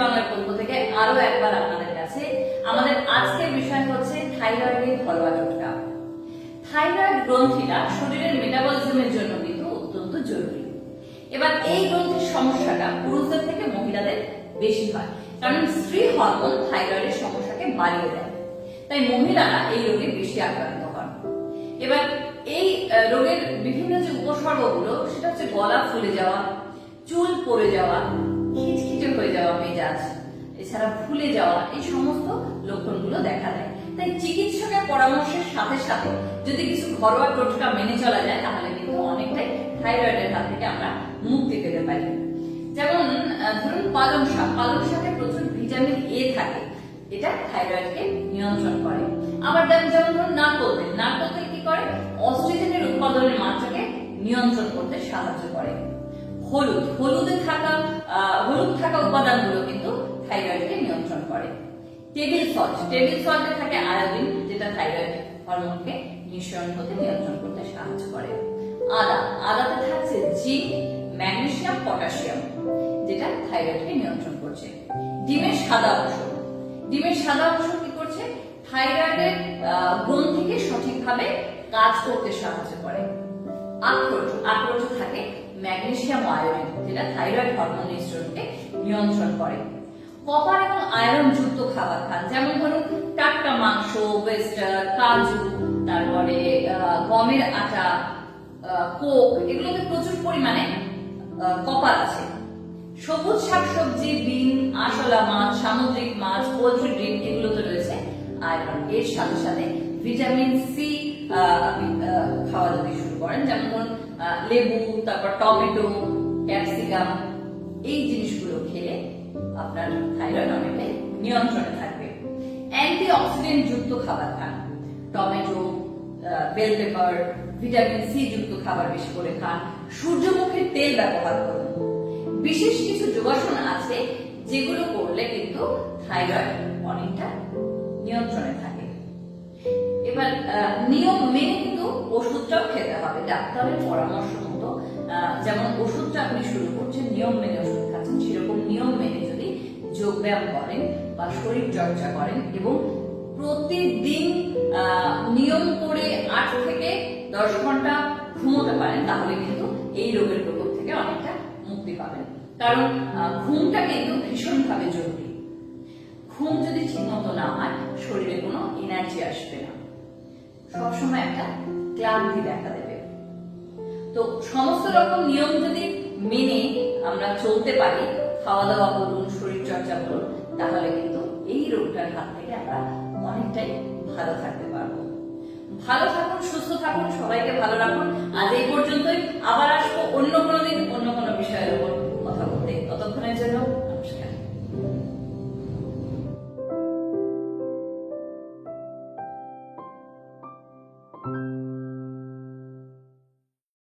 বাংলার পক্ষ থেকে আরও একবার আপনাদের কাছে আমাদের আজকের বিষয় হচ্ছে থাইরয়েডের ঘরোয়া টোটকা থাইরয়েড গ্রন্থিটা শরীরের মেটাবলিজমের জন্য কিন্তু অত্যন্ত জরুরি। এবার এই গ্রন্থির সমস্যাটা পুরুষদের থেকে মহিলাদের বেশি হয়, কারণ স্ত্রী হরমোন থাইরয়েডের সমস্যাকে বাড়িয়ে দেয়। তাই মহিলারা এই রোগে বেশি আক্রান্ত হন। এবার এই রোগের বিভিন্ন যে উপসর্গগুলো, সেটা হচ্ছে গলা ফুলে যাওয়া, চুল পড়ে যাওয়া খিটখিটে হয়ে যাওয়া মেজাজ, এছাড়া ফুলে যাওয়া এই সমস্ত লক্ষণগুলো দেখা দেয়। তাই চিকিৎসকের পরামর্শের সাথে সাথে যদি কিছু ঘরোয়া টোটকা মেনে চলা যায়, তাহলে কিন্তু অনেকটাই থাইরয়েডের হাত থেকে আমরা মুক্তি পেতে পারি। যেমন ধরুন পালং শাক। পালং শাকে প্রচুর ভিটামিন এ থাকে। এটা থাইরয়েডকে নিয়ন্ত্রণ করে। আবার যেমন ধরুন নারকোল তেল। নারকোল তেল কি করে? অস্ট্রিজেনের উৎপাদনের মাত্রাকে নিয়ন্ত্রণ করতে সাহায্য করে। হলুদ, হলুদে থাকা হলুদ থাকা উপাদানগুলো কিন্তু থাইরয়েডকে নিয়ন্ত্রণ করে। টেবিল সল্ট টেবিল সল্টে থাকে আয়োডিন যেটা থাইরয়েড হরমোনকে নিঃসরণ হতে নিয়ন্ত্রণ করতে সাহায্য করে। আদা, আদাতে থাকছে জিঙ্ক ম্যাগনেসিয়াম পটাশিয়াম যেটা থাইরয়েডকে নিয়ন্ত্রণ করছে। ডিমের সাদা অংশ, ডিমের সাদা অংশ কি করছে? থাইরয়েডের গ্রন্থিকে সঠিকভাবে কাজ করতে সাহায্য করে। আখরোট আখরোটে থাকে ম্যাগনেসিয়াম ও আয়োডিন যেটা থাইরয়েড হরমোন নিঃসরণকে নিয়ন্ত্রণ করে। কপার এবং আয়রন যুক্ত খাবার খান, যেমন ধরুন টাটকা মাংস, ওয়েস্টার, কাজু, তারপরে গমের আটা কোক, এগুলোতে প্রচুর পরিমাণে কপার আছে। সবুজ শাকসবজি, বিন আশলা মাছ, সামুদ্রিক মাছ, পোলট্রি ডিম এগুলোতে রয়েছে আয়রন। এর সাথে সাথে ভিটামিন সি খাওয়া যদি শুরু করেন। যেমন লেবু, তারপর টমেটো, ক্যাপসিকাম, এই জিনিসগুলো খেলে আপনার থাইরয়েড অনেকটাই নিয়ন্ত্রণে থাকবে। অ্যান্টি অক্সিডেন্ট যুক্ত খাবার খান। Tomato bell pepper, vitamin C যুক্ত খাবার বেশি করে খান। সূর্যমুখীর তেল ব্যবহার করুন। বিশেষ কিছু যোগাসন আছে যেগুলো করলে কিন্তু থাইরয়েড অনেকটা ওষুধটাও খেতে হবে, ডাক্তারের পরামর্শ মতো। যেমন ওষুধটা আপনি শুরু করছেন, নিয়ম মেনে ওষুধ খাচ্ছেন, সেরকম নিয়ম মেনে যদি যোগব্যায়াম করেন বা শরীর চর্চা করেন এবং প্রতিদিন নিয়ম করে আট থেকে দশ ঘণ্টা ঘুমোতে পারেন, তাহলে কিন্তু এই রোগের প্রকোপ থেকে অনেকটা মুক্তি পাবেন। কারণ ঘুমটা কিন্তু ভীষণভাবে জরুরি। ঘুম যদি ঠিকমতো না হয়, শরীরে কোনো এনার্জি আসবে না। সবসময় একটা ক্লান্তি দেখা দেবে। তো সমস্ত রকম নিয়ম যদি মেনে আমরা চলতে পারি খাওয়া দাওয়া করুন শরীর চর্চা করুন, তাহলে কিন্তু এই রোগটার হাত থেকে আমরা অনেকটাই ভালো থাকতে পারব। ভালো থাকুন, সুস্থ থাকুন, সবাইকে ভালো রাখুন। আজ এই পর্যন্তই। আবার আসব অন্য কোনো দিন, অন্য